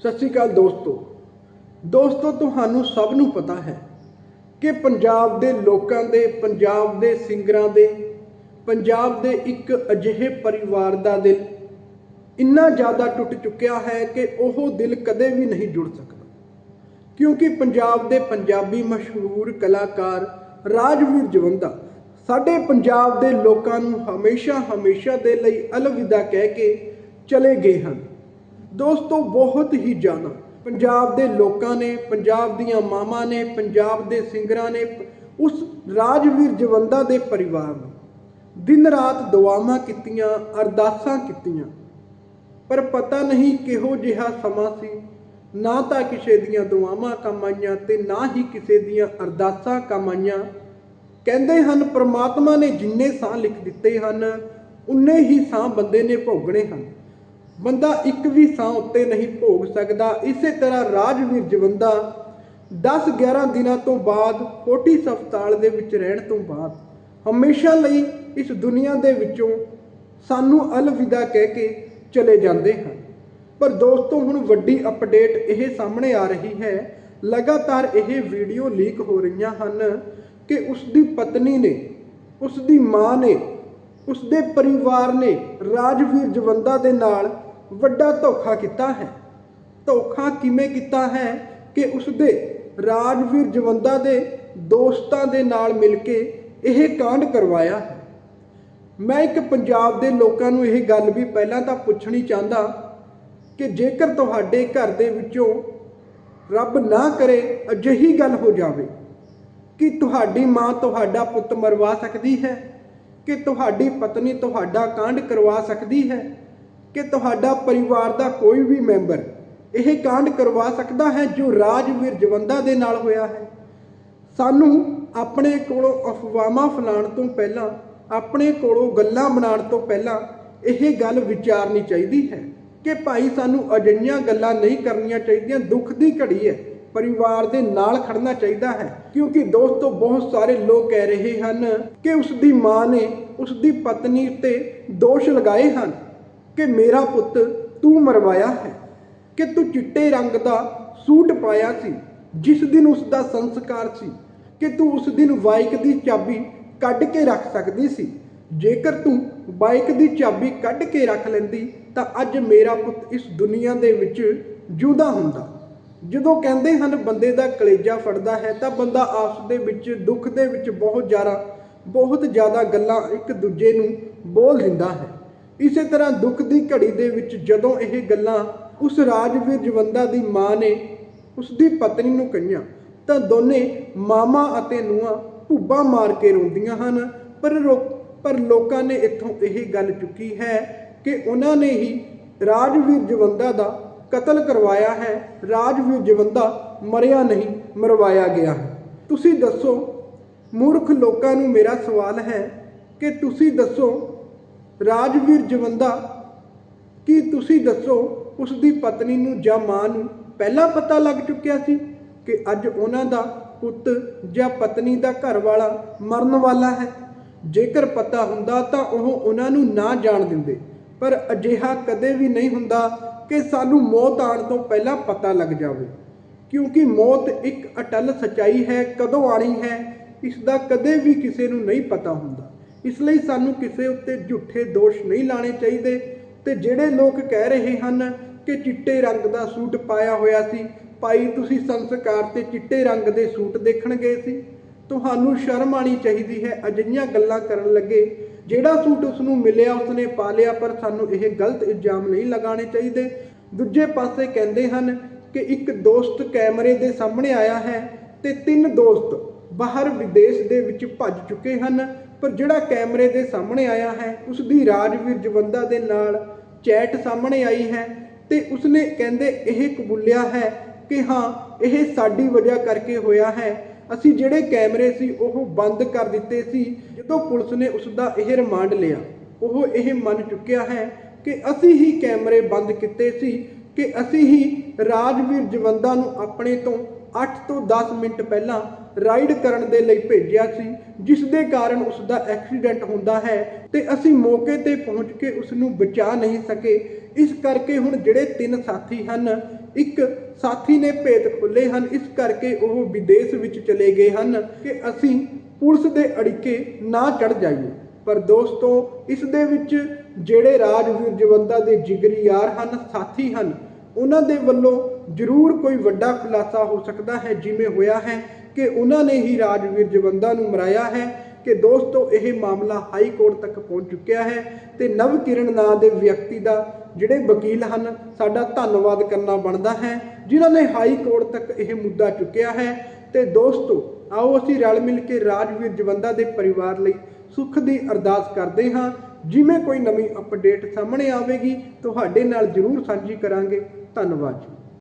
ਸਤਿ ਸ਼੍ਰੀ ਅਕਾਲ ਦੋਸਤੋ। ਦੋਸਤੋ, ਤੁਹਾਨੂੰ ਸਭ ਨੂੰ ਪਤਾ ਹੈ ਕਿ ਪੰਜਾਬ ਦੇ ਲੋਕਾਂ ਦੇ, ਪੰਜਾਬ ਦੇ ਸਿੰਗਰਾਂ ਦੇ, ਪੰਜਾਬ ਦੇ ਇੱਕ ਅਜਿਹੇ ਪਰਿਵਾਰ ਦਾ ਦਿਲ ਇੰਨਾ ਜ਼ਿਆਦਾ ਟੁੱਟ ਚੁੱਕਿਆ ਹੈ ਕਿ ਉਹ ਦਿਲ ਕਦੇ ਵੀ ਨਹੀਂ ਜੁੜ ਸਕਦਾ। ਕਿਉਂਕਿ ਪੰਜਾਬ ਦੇ ਪੰਜਾਬੀ ਮਸ਼ਹੂਰ ਕਲਾਕਾਰ ਰਾਜਵੀਰ ਜਵੰਦਾ ਸਾਡੇ ਪੰਜਾਬ ਦੇ ਲੋਕਾਂ ਨੂੰ ਹਮੇਸ਼ਾ ਹਮੇਸ਼ਾ ਦੇ ਲਈ ਅਲਵਿਦਾ ਕਹਿ ਕੇ ਚਲੇ ਗਏ ਹਨ। ਦੋਸਤੋ, ਬਹੁਤ ਹੀ ਜ਼ਿਆਦਾ ਪੰਜਾਬ ਦੇ ਲੋਕਾਂ ਨੇ, ਪੰਜਾਬ ਦੀਆਂ ਮਾਵਾਂ ਨੇ, ਪੰਜਾਬ ਦੇ ਸਿੰਗਰਾਂ ਨੇ, ਉਸ ਰਾਜਵੀਰ ਜਵੰਦਾ ਦੇ ਪਰਿਵਾਰ ਨੂੰ ਦਿਨ ਰਾਤ ਦੁਆਵਾਂ ਕੀਤੀਆਂ, ਅਰਦਾਸਾਂ ਕੀਤੀਆਂ। ਪਰ ਪਤਾ ਨਹੀਂ ਕਿਹੋ ਜਿਹਾ ਸਮਾਂ ਸੀ। ਨਾ ਤਾਂ ਕਿਸੇ ਦੀਆਂ ਦੁਆਵਾਂ ਕੰਮ ਆਈਆਂ ਤੇ ਨਾ ਹੀ ਕਿਸੇ ਦੀਆਂ ਅਰਦਾਸਾਂ ਕੰਮ ਆਈਆਂ। ਕਹਿੰਦੇ ਹਨ, ਪ੍ਰਮਾਤਮਾ ਨੇ ਜਿੰਨੇ ਸਾਹ ਲਿਖ ਦਿੱਤੇ ਹਨ, ਉਨੇ ਹੀ ਸਾਹ ਬੰਦੇ ਨੇ ਭੋਗਣੇ ਹਨ। ਬੰਦਾ ਇੱਕ ਵੀ ਸਾਹ ਉੱਤੇ ਨਹੀਂ ਭੋਗ ਸਕਦਾ। ਇਸੇ ਤਰ੍ਹਾਂ ਰਾਜਵੀਰ ਜਵੰਦਾ 10-11 ਦਿਨਾਂ ਤੋਂ ਬਾਅਦ ਕੋਟੀ ਹਸਪਤਾਲ ਦੇ ਵਿੱਚ ਰਹਿਣ ਤੋਂ ਬਾਅਦ ਹਮੇਸ਼ਾ ਲਈ ਇਸ ਦੁਨੀਆ ਦੇ ਵਿੱਚੋਂ ਸਾਨੂੰ ਅਲਵਿਦਾ ਕਹਿ ਕੇ ਚਲੇ ਜਾਂਦੇ ਹਨ। ਪਰ ਦੋਸਤੋ, ਹੁਣ ਵੱਡੀ ਅਪਡੇਟ ਇਹ ਸਾਹਮਣੇ ਆ ਰਹੀ ਹੈ। ਲਗਾਤਾਰ ਇਹ ਵੀਡੀਓ ਲੀਕ ਹੋ ਰਹੀਆਂ ਹਨ ਕਿ ਉਸ ਦੀ ਪਤਨੀ ਨੇ, ਉਸ ਦੀ ਮਾਂ ਨੇ, ਉਸ ਦੇ ਪਰਿਵਾਰ ਨੇ ਰਾਜਵੀਰ ਜਵੰਦਾ ਦੇ ਨਾਲ ਵੱਡਾ ਧੋਖਾ ਕੀਤਾ ਹੈ। ਧੋਖਾ ਕਿਵੇਂ ਕੀਤਾ ਹੈ ਕਿ ਉਸਦੇ ਰਾਜਵੀਰ ਜਵੰਦਾ ਦੇ ਦੋਸਤਾਂ ਦੇ ਨਾਲ ਮਿਲ ਕੇ ਇਹ ਕਾਂਡ ਕਰਵਾਇਆ ਹੈ। ਮੈਂ ਇੱਕ ਪੰਜਾਬ ਦੇ ਲੋਕਾਂ ਨੂੰ ਇਹ ਗੱਲ ਵੀ ਪਹਿਲਾਂ ਤਾਂ ਪੁੱਛਣੀ ਚਾਹੁੰਦਾ ਕਿ ਜੇਕਰ ਤੁਹਾਡੇ ਘਰ ਦੇ ਵਿੱਚੋਂ ਰੱਬ ਨਾ ਕਰੇ, ਅਜਿਹੀ ਗੱਲ ਹੋ ਜਾਵੇ, ਕਿ ਤੁਹਾਡੀ ਮਾਂ ਤੁਹਾਡਾ ਪੁੱਤ ਮਰਵਾ ਸਕਦੀ ਹੈ? ਕਿ ਤੁਹਾਡੀ ਪਤਨੀ ਤੁਹਾਡਾ ਕਾਂਡ ਕਰਵਾ ਸਕਦੀ ਹੈ? ਕਿ ਤੁਹਾਡਾ ਪਰਿਵਾਰ ਦਾ ਕੋਈ ਵੀ ਮੈਂਬਰ ਇਹ ਕਾਂਡ ਕਰਵਾ ਸਕਦਾ ਹੈ ਜੋ ਰਾਜਵੀਰ ਜਵੰਦਾ ਦੇ ਨਾਲ ਹੋਇਆ ਹੈ। ਸਾਨੂੰ ਆਪਣੇ ਕੋਲੋਂ ਅਫਵਾਹਾਂ ਫੈਲਾਉਣ ਤੋਂ ਪਹਿਲਾਂ, ਆਪਣੇ ਕੋਲੋਂ ਗੱਲਾਂ ਬਣਾਉਣ ਤੋਂ ਪਹਿਲਾਂ ਇਹ ਗੱਲ ਵਿਚਾਰਨੀ ਚਾਹੀਦੀ ਹੈ ਕਿ ਭਾਈ ਸਾਨੂੰ ਅਜਿਹੀਆਂ ਗੱਲਾਂ ਨਹੀਂ ਕਰਨੀਆਂ ਚਾਹੀਦੀਆਂ, ਦੁੱਖ ਦੀ ਘੜੀ ਹੈ। ਪਰਿਵਾਰ ਦੇ ਨਾਲ ਖੜਨਾ ਚਾਹੀਦਾ ਹੈ, ਕਿਉਂਕਿ ਦੋਸਤੋ, ਬਹੁਤ ਸਾਰੇ ਲੋਕ ਕਹਿ ਰਹੇ ਹਨ ਕਿ ਉਸ ਦੀ ਮਾਂ ਨੇ ਉਸ ਦੀ ਪਤਨੀ ਉੱਤੇ ਦੋਸ਼ ਲਗਾਏ ਹਨ। ਕਿ ਮੇਰਾ ਪੁੱਤ ਤੂੰ ਮਰਵਾਇਆ ਹੈ, ਕਿ ਤੂੰ ਚਿੱਟੇ ਰੰਗ ਦਾ ਸੂਟ ਪਾਇਆ ਸੀ, ਜਿਸ ਦਿਨ ਉਸ ਦਾ ਸੰਸਕਾਰ ਸੀ, ਕਿ ਤੂੰ ਉਸ ਦਿਨ ਬਾਈਕ ਦੀ ਚਾਬੀ ਕੱਢ ਕੇ ਰੱਖ ਸਕਦੀ ਸੀ। ਜੇਕਰ ਤੂੰ ਬਾਈਕ ਦੀ ਚਾਬੀ ਕੱਢ ਕੇ ਰੱਖ ਲੈਂਦੀ, ਤਾਂ ਅੱਜ ਮੇਰਾ ਪੁੱਤ ਇਸ ਦੁਨੀਆ ਦੇ ਵਿੱਚ ਜੁਦਾ ਹੁੰਦਾ। ਜਦੋਂ ਕਹਿੰਦੇ ਹਨ, ਬੰਦੇ ਦਾ ਕਲੇਜਾ ਫੜਦਾ ਹੈ, ਤਾਂ ਬੰਦਾ ਆਪਸ ਦੇ ਵਿੱਚ, ਦੁੱਖ ਦੇ ਵਿੱਚ ਬਹੁਤ ਜ਼ਿਆਦਾ ਬਹੁਤ ਜ਼ਿਆਦਾ ਗੱਲਾਂ ਇੱਕ ਦੂਜੇ ਨੂੰ ਬੋਲ ਦਿੰਦਾ ਹੈ। ਇਸੇ ਤਰ੍ਹਾਂ ਦੁੱਖ ਦੀ ਘੜੀ ਦੇ ਵਿੱਚ ਜਦੋਂ ਇਹ ਗੱਲਾਂ ਉਸ ਰਾਜਵੀਰ ਜਵੰਦਾ ਦੀ ਮਾਂ ਨੇ ਉਸ ਦੀ ਪਤਨੀ ਨੂੰ ਕਹੀਆਂ, ਤਾਂ ਦੋਨੇ ਮਾਮਾ ਅਤੇ ਨੂੰਹਾਂ ਭੁੱਬਾ ਮਾਰ ਕੇ ਰੋਂਦੀਆਂ ਹਨ। ਪਰ ਰੋ- ਪਰ ਲੋਕਾਂ ਨੇ ਇੱਥੋਂ ਇਹ ਗੱਲ ਚੁੱਕੀ ਹੈ ਕਿ ਉਹਨਾਂ ਨੇ ਹੀ ਰਾਜਵੀਰ ਜਵੰਦਾ ਦਾ ਕਤਲ ਕਰਵਾਇਆ ਹੈ। ਰਾਜਵੀਰ ਜਵੰਦਾ ਮਰਿਆ ਨਹੀਂ, ਮਰਵਾਇਆ ਗਿਆ ਹੈ। ਤੁਸੀਂ ਦੱਸੋ, ਮੂਰਖ ਲੋਕਾਂ ਨੂੰ ਮੇਰਾ ਸਵਾਲ ਹੈ ਕਿ ਤੁਸੀਂ ਦੱਸੋ ਰਾਜਵੀਰ ਜਵੰਦਾ, ਕੀ ਤੁਸੀਂ ਦੱਸੋ ਉਸ ਦੀ ਪਤਨੀ ਨੂੰ ਜਾਂ ਮਾਂ ਨੂੰ ਪਹਿਲਾਂ ਪਤਾ ਲੱਗ ਚੁੱਕਿਆ ਸੀ ਕਿ ਅੱਜ ਉਹਨਾਂ ਦਾ ਪੁੱਤ ਜਾਂ ਪਤਨੀ ਦਾ ਘਰ ਵਾਲਾ ਮਰਨ ਵਾਲਾ ਹੈ? ਜੇਕਰ ਪਤਾ ਹੁੰਦਾ ਤਾਂ ਉਹ ਉਹਨਾਂ ਨੂੰ ਨਾ ਜਾਣ ਦਿੰਦੇ, ਪਰ ਅਜਿਹਾ ਕਦੇ ਵੀ ਨਹੀਂ ਹੁੰਦਾ ਕਿ ਸਾਨੂੰ ਮੌਤ ਆਉਣ ਤੋਂ ਪਹਿਲਾਂ ਪਤਾ ਲੱਗ ਜਾਵੇ। ਕਿਉਂਕਿ ਮੌਤ ਇੱਕ ਅਟਲ ਸਚਾਈ ਹੈ, ਕਦੋਂ ਆਣੀ ਹੈ, ਇਸ ਦਾ ਕਦੇ ਵੀ ਕਿਸੇ ਨੂੰ ਨਹੀਂ ਪਤਾ ਹੁੰਦਾ। ਇਸ ਲਈ ਸਾਨੂੰ ਕਿਸੇ ਉੱਤੇ ਝੂਠੇ ਦੋਸ਼ ਨਹੀਂ ਲਾਣੇ ਚਾਹੀਦੇ। ਤੇ ਜਿਹੜੇ ਲੋਕ ਕਹਿ ਰਹੇ ਹਨ ਕਿ ਚਿੱਟੇ ਰੰਗ ਦਾ ਸੂਟ ਪਾਇਆ ਹੋਇਆ ਸੀ, ਭਾਈ ਤੁਸੀਂ ਸੰਸਕਾਰ ਤੇ ਚਿੱਟੇ ਰੰਗ ਦੇ ਸੂਟ ਦੇਖਣ ਗਏ ਸੀ? ਤੁਹਾਨੂੰ ਸ਼ਰਮ ਆਣੀ ਚਾਹੀਦੀ ਹੈ, ਅਜਿਹੀਆਂ ਗੱਲਾਂ ਕਰਨ ਲੱਗੇ। ਜਿਹੜਾ ਸੂਟ ਉਸ ਨੂੰ ਮਿਲਿਆ, ਉਸਨੇ ਪਾ ਲਿਆ, ਪਰ ਸਾਨੂੰ ਇਹ ਗਲਤ ਇਲਜ਼ਾਮ ਨਹੀਂ ਲਗਾਉਣੇ ਚਾਹੀਦੇ। ਦੂਜੇ ਪਾਸੇ ਕਹਿੰਦੇ ਹਨ ਕਿ ਇੱਕ ਦੋਸਤ ਕੈਮਰੇ ਦੇ ਸਾਹਮਣੇ ਆਇਆ ਹੈ ਤੇ ਤਿੰਨ ਦੋਸਤ ਬਾਹਰ ਵਿਦੇਸ਼ ਦੇ ਵਿੱਚ ਭੱਜ ਚੁੱਕੇ ਹਨ, ਪਰ ਜਿਹੜਾ ਕੈਮਰੇ ਦੇ ਸਾਹਮਣੇ ਆਇਆ ਹੈ ਉਸ ਦੀ ਰਾਜਵੀਰ ਜਵੰਦਾ ਦੇ ਨਾਲ ਚੈਟ ਸਾਹਮਣੇ ਆਈ ਹੈ ਤੇ ਉਸਨੇ ਕਹਿੰਦੇ ਇਹ ਕਬੂਲਿਆ ਹੈ ਕਿ ਹਾਂ, ਇਹ ਸਾਡੀ ਵਜ੍ਹਾ ਕਰਕੇ ਹੋਇਆ ਹੈ। ਅਸੀਂ ਜਿਹੜੇ ਕੈਮਰੇ ਸੀ, ਉਹ ਬੰਦ ਕਰ ਦਿੱਤੇ ਸੀ। ਜਦੋਂ ਪੁਲਿਸ ਨੇ ਉਸ ਦਾ ਇਹ ਰਿਮਾਂਡ ਲਿਆ, ਉਹ ਇਹ ਮੰਨ ਚੁੱਕਿਆ ਹੈ ਕਿ ਅਸੀਂ ਹੀ ਕੈਮਰੇ ਬੰਦ ਕੀਤੇ ਸੀ ਕਿ ਅਸੀਂ ਹੀ ਰਾਜਵੀਰ ਜਵੰਦਾ ਨੂੰ ਆਪਣੇ ਤੋਂ 8 ਤੋਂ 10 ਮਿੰਟ ਪਹਿਲਾਂ ਰਾਈਡ ਕਰਨ ਦੇ ਲਈ ਭੇਜਿਆ ਸੀ, ਜਿਸ ਦੇ ਕਾਰਨ ਉਸ ਦਾ ਐਕਸੀਡੈਂਟ ਹੁੰਦਾ ਹੈ ਤੇ ਅਸੀਂ ਮੌਕੇ ਤੇ ਪਹੁੰਚ ਕੇ ਉਸ ਨੂੰ ਬਚਾ ਨਹੀਂ ਸਕੇ। ਇਸ ਕਰਕੇ ਹੁਣ ਜਿਹੜੇ ਤਿੰਨ ਸਾਥੀ ਹਨ, ਇੱਕ ਸਾਥੀ ਨੇ ਭੇਤ ਖੋਲੇ ਹਨ, ਇਸ ਕਰਕੇ ਉਹ ਵਿਦੇਸ਼ ਵਿੱਚ ਚਲੇ ਗਏ ਹਨ ਕਿ ਅਸੀਂ ਪੁਲਿਸ ਦੇ ਅੜਿੱਕੇ ਨਾ ਚੜ ਜਾਈਏ। ਪਰ ਦੋਸਤੋ, ਇਸ ਦੇ ਵਿੱਚ ਜਿਹੜੇ ਰਾਜਵੀਰ ਜਵੰਦਾ ਦੇ ਜਿਗਰੀ ਯਾਰ ਹਨ, ਸਾਥੀ ਹਨ, ਉਹਨਾਂ ਦੇ ਵੱਲੋਂ ਜ਼ਰੂਰ ਕੋਈ ਵੱਡਾ ਖੁਲਾਸਾ ਹੋ ਸਕਦਾ ਹੈ, ਜਿਵੇਂ ਹੋਇਆ ਹੈ ਕਿ ਉਹਨਾਂ ਨੇ ਹੀ ਰਾਜਵੀਰ ਜਵੰਦਾ ਨੂੰ ਮਰਾਇਆ ਹੈ ਕਿ ਦੋਸਤੋ, ਇਹ ਮਾਮਲਾ ਹਾਈ ਕੋਰਟ ਤੱਕ ਪਹੁੰਚ ਚੁੱਕਿਆ ਹੈ ਤੇ ਨਵ ਕਿਰਨ ਨਾਂ ਦੇ ਵਿਅਕਤੀ ਦਾ ਜਿਹੜੇ ਵਕੀਲ ਹਨ, ਸਾਡਾ ਧੰਨਵਾਦ ਕਰਨਾ ਬਣਦਾ ਹੈ, ਜਿਨ੍ਹਾਂ ਨੇ ਹਾਈ ਕੋਰਟ ਤੱਕ ਇਹ ਮੁੱਦਾ ਚੁੱਕਿਆ ਹੈ। ਤੇ ਦੋਸਤੋ, ਆਓ ਅਸੀਂ ਰਲ ਮਿਲ ਕੇ ਰਾਜਵੀਰ ਜਵੰਦਾ ਦੇ ਪਰਿਵਾਰ ਲਈ ਸੁੱਖ ਦੀ ਅਰਦਾਸ ਕਰਦੇ ਹਾਂ। ਜਿਵੇਂ ਕੋਈ ਨਵੀਂ ਅਪਡੇਟ ਸਾਹਮਣੇ ਆਵੇਗੀ, ਤੁਹਾਡੇ ਨਾਲ ਜ਼ਰੂਰ ਸਾਂਝੀ ਕਰਾਂਗੇ। ਧੰਨਵਾਦ ਜੀ।